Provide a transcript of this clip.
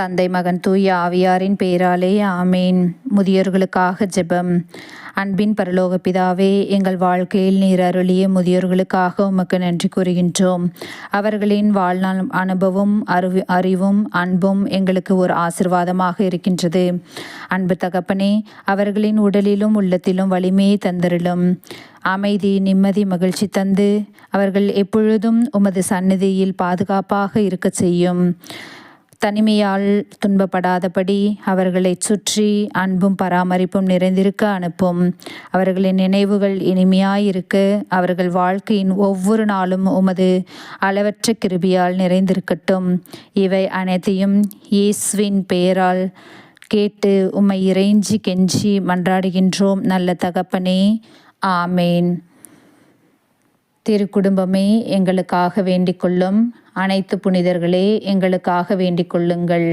தந்தை மகன் தூய ஆவியாரின் பெயராலே ஆமேன். முதியோர்களுக்காக ஜெபம். அன்பின் பரலோக பிதாவே எங்கள் வாழ்க்கையில் நீர் அருளிய முதியோர்களுக்காக உமக்கு நன்றி கூறுகின்றோம். அவர்களின் வாழ்நாள் அனுபவம் அறிவு அறிவும் அன்பும் எங்களுக்கு ஒரு ஆசிர்வாதமாக இருக்கின்றது. அன்பு தகப்பனே அவர்களின் உடலிலும் உள்ளத்திலும் வலிமையை தந்திருளும். அமைதி நிம்மதி மகிழ்ச்சி தந்து அவர்கள் எப்பொழுதும் உமது சந்நிதியில் பாதுகாப்பாக இருக்கச் செய்யும். தனிமையால் துன்பப்படாதபடி அவர்களை சுற்றி அன்பும் பராமரிப்பும் நிறைந்திருக்க அனுப்பும். அவர்களின் நினைவுகள் இனிமையாயிருக்க அவர்கள் வாழ்க்கையின் ஒவ்வொரு நாளும் உமது அளவற்ற கிருபியால் நிறைந்திருக்கட்டும். இவை அனைத்தையும் இயேசுவின் பெயரால் கேட்டு உம்மை இறைஞ்சி கெஞ்சி மன்றாடுகின்றோம். நல்ல தகப்பனே. ஆமேன். திரு குடும்பமே எங்களுக்காக வேண்டிக் கொள்ளும். அனைத்து புனிதர்களே எங்களுக்காக வேண்டிக் கொள்ளுங்கள்.